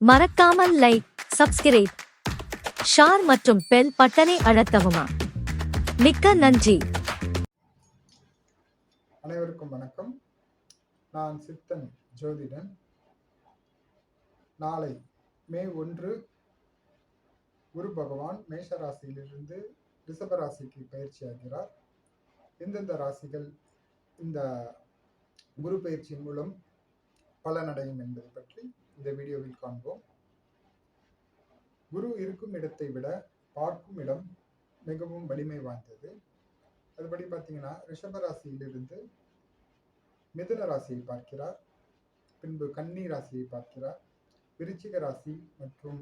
மறக்காமல் like subscribe ஷார் மற்றும் bell பட்டனை அழுத்தவுமா. மிக்க நன்றி. அனைவருக்கும் வணக்கம். நான் சித்தன் ஜோதிடன். நாளை மே ஒன்று குரு பகவான் மேஷ ராசியிலிருந்து ரிஷப ராசிக்கு பயிற்சியாகிறார் எந்தெந்த ராசிகள் இந்த குரு பயிற்சி மூலம் பலனடையும் என்பது பற்றி இந்த வீடியோவில் காண்போம். குரு இருக்கும் இடத்தை விட பார்க்கும் இடம் மிகவும் வலிமை வாய்ந்தது. அதுபடி பார்த்தீங்கன்னா ரிஷப ராசியிலிருந்து மிதுன ராசியை பார்க்கிறார். பின்பு கன்னி ராசியை பார்க்கிறார். விருச்சிக ராசி மற்றும்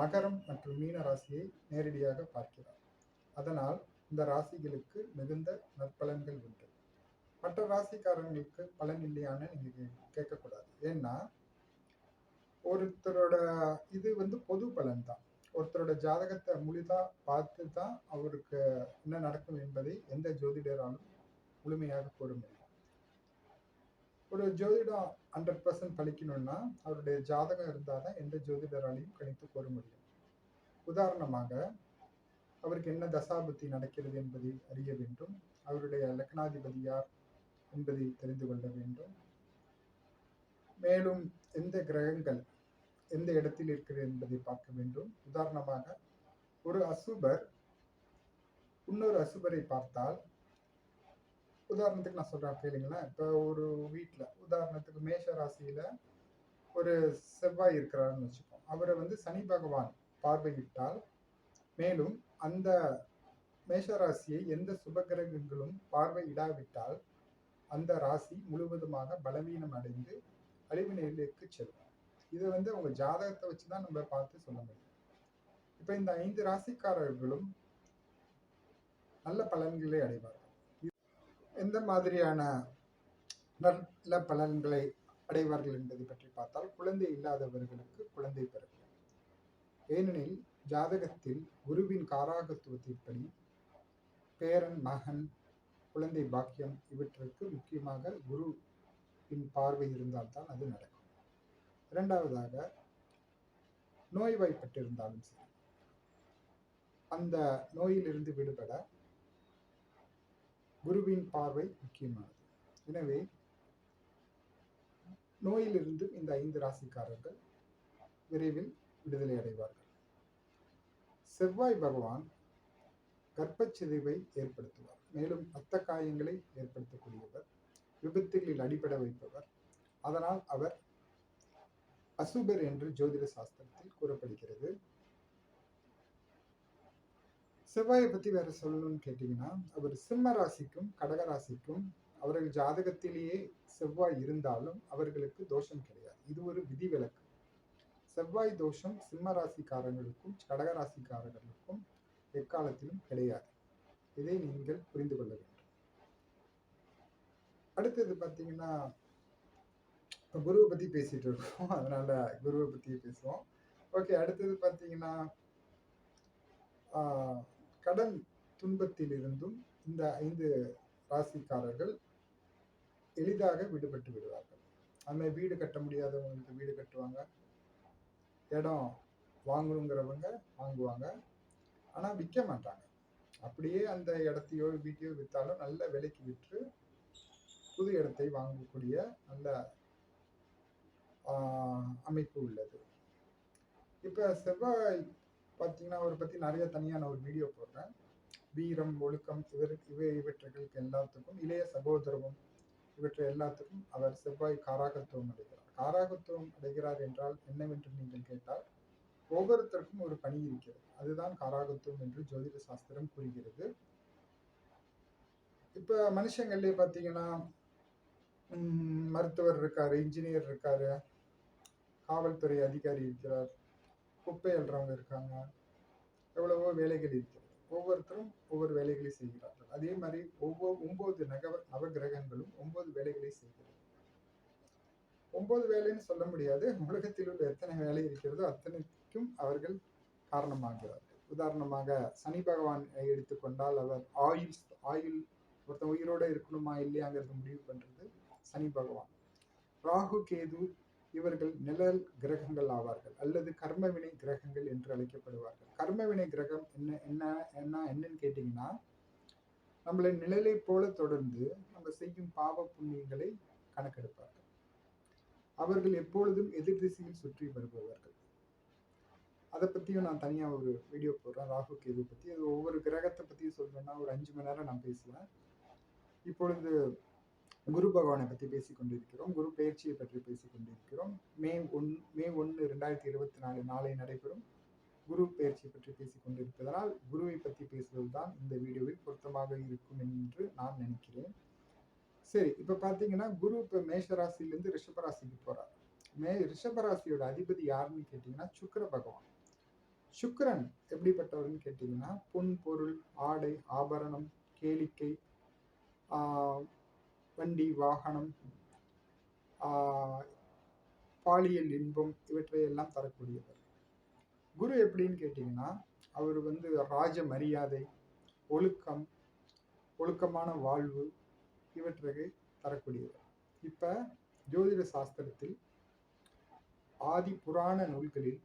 மகரம் மற்றும் மீன ராசியை நேரடியாக பார்க்கிறார். அதனால் இந்த ராசிகளுக்கு மிகுந்த நற்பலன்கள் உண்டு. மற்ற ராசிக்காரங்களுக்கு பலன் இல்லையான்னு நீங்கள் கேட்கக்கூடாது. ஏன்னா ஒருத்தரோட இது வந்து பொது பலன் தான் ஒருத்தரோட ஜாதகத்தை முழுதா பார்த்து தான் அவருக்கு என்ன நடக்கும் என்பதை எந்த ஜோதிடராலும் முழுமையாக கூற முடியும். ஒரு ஜோதிடம் ஹண்ட்ரட் பர்சன்ட் பழிக்கணும்னா அவருடைய ஜாதகம் இருந்தால் தான் எந்த ஜோதிடராலையும் கணித்து கூற முடியும். உதாரணமாக அவருக்கு என்ன தசாபுத்தி நடக்கிறது என்பதை அறிய வேண்டும். அவருடைய லக்னாதிபதி யார் என்பதை தெரிந்து கொள்ள வேண்டும். மேலும் எந்த கிரகங்கள் எந்த இடத்தில் இருக்கிறது என்பதை பார்க்க வேண்டும். உதாரணமாக ஒரு அசுபர் இன்னொரு அசுபரை பார்த்தால் உதாரணத்துக்கு நான் சொல்றேன் கேளுங்களேன். இப்போ ஒரு வீட்டில் உதாரணத்துக்கு மேஷ ராசியில ஒரு செவ்வாய் இருக்கிறாருன்னு வச்சுப்போம் அவரை வந்து சனி பகவான் பார்வையிட்டால் மேலும் அந்த மேஷ ராசியை எந்த சுபகிரகங்களும் பார்வையிடாவிட்டால் அந்த ராசி முழுவதுமாக பலவீனம் அடைந்து அழிவு நிலைக்கு செல்லும் இதை வந்து அவங்க ஜாதகத்தை வச்சு தான் நம்ம பார்த்து சொல்ல முடியும். இப்போ இந்த ஐந்து ராசிக்காரர்களும் நல்ல பலன்களை அடைவார்கள். எந்த மாதிரியான நல்ல பலன்களை அடைவார்கள் என்பதை பற்றி பார்த்தால் குழந்தை இல்லாதவர்களுக்கு குழந்தை பிறக்கும் ஏனெனில் ஜாதகத்தில் குருவின் காராகத்துவத்தின்படி பேரன் மகன் குழந்தை பாக்கியம் இவற்றிற்கு முக்கியமாக குரு பின் பார்வை இருந்தால்தான் அது நடக்கும். இரண்டாவதாக நோய்வாய்ப்பட்டிருந்தாலும் சரி அந்த நோயிலிருந்து விடுபட குருவின் பார்வை முக்கியமானது. எனவே நோயிலிருந்து இந்த ஐந்து ராசிக்காரர்கள் விரைவில் விடுதலை அடைவார்கள். செவ்வாய் பகவான் கர்ப்பச்சிதைவை ஏற்படுத்துவார். மேலும் ரத்த காயங்களை ஏற்படுத்தக்கூடியவர் விபத்துகளில் அடிபட வைப்பவர். அதனால் அவர் அசுபர் என்று ஜோதிட சாஸ்திரத்தில் கூறப்படுகிறது. செவ்வாயை பத்தி வேற சொல்லணும்னு கேட்டீங்கன்னா அவர் சிம்ம ராசிக்கும் கடக ராசிக்கும் அவர்கள் ஜாதகத்திலேயே செவ்வாய் இருந்தாலும் அவர்களுக்கு தோஷம் கிடையாது. இது ஒரு விதிவிலக்கு. செவ்வாய் தோஷம் சிம்ம ராசிக்காரர்களுக்கும் கடக ராசிக்காரர்களுக்கும் எக்காலத்திலும் கிடையாது. இதை நீங்கள் புரிந்து கொள்ள வேண்டும். அடுத்தது பார்த்தீங்கன்னா இப்போ குருவை பற்றி பேசிகிட்டு இருக்கோம். அதனால் குருவை பற்றி பேசுவோம். ஓகே அடுத்தது பார்த்தீங்கன்னா கடன் துன்பத்தில் இருந்தும் இந்த ஐந்து ராசிக்காரர்கள் எளிதாக விடுபட்டு விடுவார்கள். அதுமாதிரி வீடு கட்ட முடியாதவங்களுக்கு வீடு கட்டுவாங்க. இடம் வாங்கணுங்கிறவங்க வாங்குவாங்க. ஆனால் விற்க மாட்டாங்க. அப்படியே அந்த இடத்தையோ வீட்டையோ விற்றாலும் நல்ல விலைக்கு விற்று பணத்தை வாங்கக்கூடிய நல்ல அமைப்பு உள்ளது. இப்போ செவ்வாய் பார்த்தீங்கன்னா அவரை பற்றி நிறைய தனியாக நான் ஒரு வீடியோ போடுறேன். வீரம் ஒழுக்கம் இவர் இவை இவற்றுகளுக்கு எல்லாத்துக்கும் இளைய சகோதரமும் இவற்றை எல்லாத்துக்கும் அவர் செவ்வாய் காராகத்துவம் அடைகிறார். காராகத்துவம் அடைகிறார் என்றால் என்னவென்று நீங்கள் கேட்டால் ஒவ்வொருத்தருக்கும் ஒரு பணி இருக்கிறது. அதுதான் காராகத்துவம் என்று ஜோதிட சாஸ்திரம் கூறுகிறது. இப்போ மனுஷங்கள்லேயே பார்த்தீங்கன்னா மருத்துவர் இருக்காரு இன்ஜினியர் இருக்காரு காவல்துறை அதிகாரி இருக்கிறார் குப்பை எழுறவங்க இருக்காங்க எவ்வளவோ வேலைகள் இருக்கிறது ஒவ்வொருத்தரும் ஒவ்வொரு வேலைகளை செய்கிறார்கள். அதே மாதிரி ஒவ்வொரு ஒன்பது நகவ நவகிரகங்களும் ஒன்பது வேலைகளை செய்கிறது. ஒன்பது வேலைன்னு சொல்ல முடியாது. உலகத்தில் உள்ள எத்தனை வேலை இருக்கிறதோ அத்தனைக்கும் அவர்கள் காரணமாகிறார்கள். உதாரணமாக சனி பகவான் எடுத்துக்கொண்டால் அவர் ஆயுள் ஆயுள் ஒருத்தன் உயிரோட இருக்கணுமா இல்லையாங்கிறது முடிவு பண்றது சனி பகவான். ராகு கேது இவர்கள் நிழல் கிரகங்கள் ஆவார்கள் அல்லது கர்மவினை கிரகங்கள் என்று அழைக்கப்படுவார்கள். கர்மவினை கிரகம் என்ன என்ன என்ன என்னன்னு கேட்டிங்கன்னா நம்மளை நிழலை போல தொடர்ந்து நம்ம செய்யும் பாவ புண்ணியங்களை கணக்கெடுப்பார்கள். அவர்கள் எப்பொழுதும் எதிர் திசையில் சுற்றி வருபவர்கள். அதை பற்றியும் நான் தனியாக ஒரு வீடியோ போடுறேன். ராகு கேது பற்றி அது ஒவ்வொரு கிரகத்தை பற்றியும் சொல்லணும்னா ஒரு அஞ்சு மணி நேரம் நான் பேசுவேன். இப்பொழுது குரு பகவானை பற்றி பேசிக் கொண்டிருக்கிறோம் குரு பயிற்சியை பற்றி பேசிக் கொண்டிருக்கிறோம் மே ஒன் மே ஒன்று ரெண்டாயிரத்தி இருபத்தி நாலு நாளை நடைபெறும் குரு பயிற்சியை பற்றி பேசிக் கொண்டிருப்பதனால் குருவை பற்றி பேசுவதுதான் இந்த வீடியோவில் பொருத்தமாக இருக்கும் என்று நான் நினைக்கிறேன். சரி இப்போ பார்த்தீங்கன்னா குரு இப்போ மேஷராசிலேருந்து ரிஷபராசிக்கு போகிறார் மே ரிஷபராசியோட அதிபதி யாருன்னு கேட்டிங்கன்னா சுக்கர பகவான். சுக்கரன் எப்படிப்பட்டவர்னு கேட்டிங்கன்னா பொன் பொருள் ஆடை ஆபரணம் கேளிக்கை வண்டி வாகனம் பாலியல் இன்பம் இவற்றை எல்லாம் தரக்கூடியவர். குரு எப்படின்னு கேட்டிங்கன்னா அவர் வந்து ராஜ மரியாதை ஒழுக்கம் ஒழுக்கமான வாழ்வு இவற்றை தரக்கூடியவர். இப்போ ஜோதிட சாஸ்திரத்தில் ஆதி புராண நூல்களில்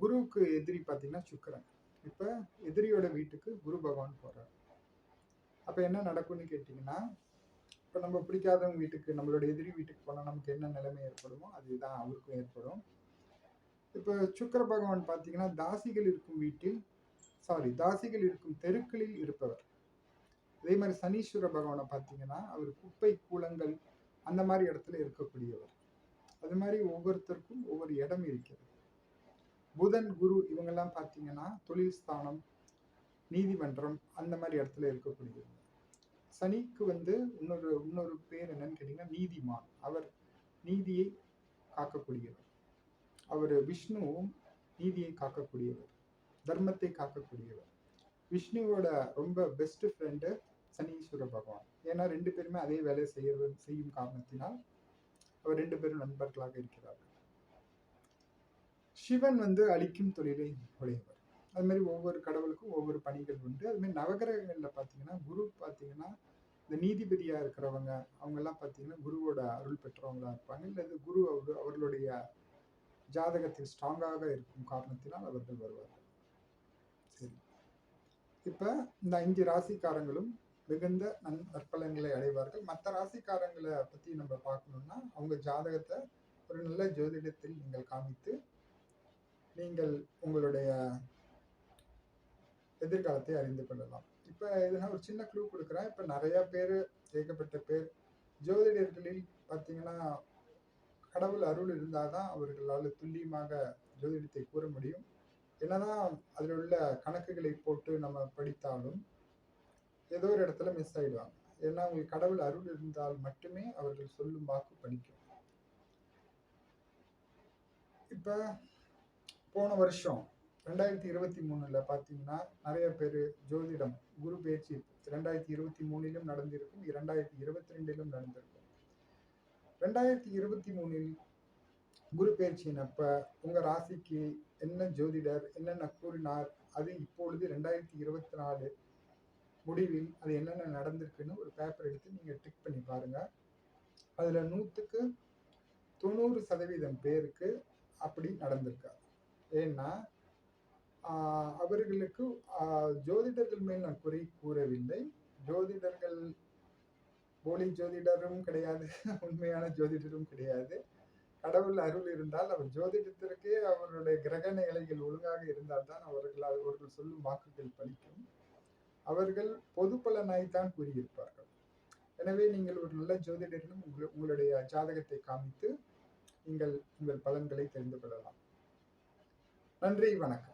குருவுக்கு எதிரி பார்த்தீங்கன்னா சுக்கிரன். இப்போ எதிரியோட வீட்டுக்கு குரு பகவான் போகிறார் அப்போ என்ன நடக்கும்னு கேட்டிங்கன்னா இப்போ நம்ம பிடிக்காதவங்க வீட்டுக்கு நம்மளோட எதிரி வீட்டுக்கு போனால் நமக்கு என்ன நிலைமை ஏற்படுமோ அதுதான் அவருக்கும் ஏற்படும். இப்போ சுக்கிர பகவான் பார்த்தீங்கன்னா தாசிகள் இருக்கும் வீட்டில் சாரி தாசிகள் இருக்கும் தெருக்களில் இருப்பவர். அதே மாதிரி சனீஸ்வர பகவானை பார்த்தீங்கன்னா அவர் குப்பை கூலங்கள் அந்த மாதிரி இடத்துல இருக்கக்கூடியவர். அது மாதிரி ஒவ்வொருத்தருக்கும் ஒவ்வொரு இடம் இருக்கிறது. புதன் குரு இவங்கெல்லாம் பார்த்தீங்கன்னா தொழில் ஸ்தானம் நீதிமன்றம் அந்த மாதிரி இடத்துல இருக்கக்கூடியவர். சனிக்கு வந்து இன்னொரு இன்னொரு பேர் என்னன்னு கேட்டிங்கன்னா நீதிமான். அவர் நீதியை காக்கக்கூடியவர். அவர் விஷ்ணுவும் நீதியை காக்கக்கூடியவர். தர்மத்தை காக்கக்கூடியவர். விஷ்ணுவோட ரொம்ப பெஸ்ட் ஃப்ரெண்டு சனீஸ்வர பகவான். ஏன்னா ரெண்டு பேருமே அதே வேலையை செய்ய செய்யும் காரணத்தினால் அவர் ரெண்டு பேரும் நண்பர்களாக இருக்கிறார்கள். சிவன் வந்து அழிக்கும் தொழிலை உடையவர். அது மாதிரி ஒவ்வொரு கடவுளுக்கும் ஒவ்வொரு பணிகள் உண்டு. அது மாதிரி நவகிரகங்களில் பார்த்தீங்கன்னா குரு பார்த்தீங்கன்னா இந்த நீதிபதியாக இருக்கிறவங்க அவங்கெல்லாம் பார்த்தீங்கன்னா குருவோட அருள் பெற்றவங்களா இருப்பாங்க. இல்லது குரு அவர் அவர்களுடைய ஜாதகத்தில் ஸ்ட்ராங்காக இருக்கும் காரணத்தினால் அவர்கள் வருவார்கள். சரி. இப்போ இந்த அஞ்சு ராசிக்காரங்களும் மிகுந்த நன் நற்பலன்களை அடைவார்கள். மற்ற ராசிக்காரங்களை பற்றி நம்ம பார்க்கணும்னா அவங்க ஜாதகத்தை ஒரு நல்ல ஜோதிடத்தில் நீங்கள் காமித்து நீங்கள் உங்களுடைய காலத்தை அறிந்து கொள்ளலாம். இப்போ இதுனா ஒரு சின்ன க்ளூ கொடுக்குறேன். இப்போ நிறைய பேர் ஏகப்பட்ட பேர் ஜோதிடர்களில் பார்த்தீங்கன்னா கடவுள் அருள் இருந்தால் தான் அவர்களால் துல்லியமாக ஜோதிடத்தை கூற முடியும். என்னதான் அதில் உள்ள கணக்குகளை போட்டு நம்ம படித்தாலும் ஏதோ ஒரு இடத்துல மிஸ் ஆகிடுவாங்க ஏன்னா அவங்களுக்கு கடவுள் அருள் இருந்தால் மட்டுமே அவர்கள் சொல்லும் வாக்கு படிக்கும். இப்போ போன வருஷம் ரெண்டாயிரத்தி இருபத்தி மூணுல பார்த்தீங்கன்னா நிறைய பேர் ஜோதிடம் குரு பேச்சு ரெண்டாயிரத்தி இருபத்தி மூணிலும் நடந்திருக்கும் இரண்டாயிரத்தி இருபத்தி ரெண்டிலும் நடந்திருக்கும். ரெண்டாயிரத்தி இருபத்தி மூணில் குரு பயிற்சியினப்ப உங்க ராசிக்கு என்ன ஜோதிடர் என்னென்ன கூறினார் அது இப்பொழுது ரெண்டாயிரத்தி இருபத்தி நாலு முடிவில் அது என்னென்ன நடந்திருக்குன்னு ஒரு பேப்பர் எடுத்து நீங்க டிக் பண்ணி பாருங்க. அதுல நூற்றுக்கு தொண்ணூறு சதவீதம் பேருக்கு அப்படி நடந்திருக்காது ஏன்னா அவர்களுக்கு ஜோதிடர்கள் மேல் நான் குறை கூறவில்லை. ஜோதிடர்கள் போலி ஜோதிடரும் கிடையாது. உண்மையான ஜோதிடரும் கிடையாது. கடவுள் அருள் இருந்தால் அவர் ஜோதிடத்திற்கே அவருடைய கிரக நிலைகள் ஒழுங்காக இருந்தால்தான் அவர்களால் அவர்கள் சொல்லும் வாக்குகள் பலிக்கும். அவர்கள் பொது பலனாய்த்தான் கூறியிருப்பார்கள். எனவே நீங்கள் ஒரு நல்ல ஜோதிடரிடம் உங்கள் உங்களுடைய ஜாதகத்தை காமித்து நீங்கள் உங்கள் பலன்களை தெரிந்து கொள்ளலாம். நன்றி வணக்கம்.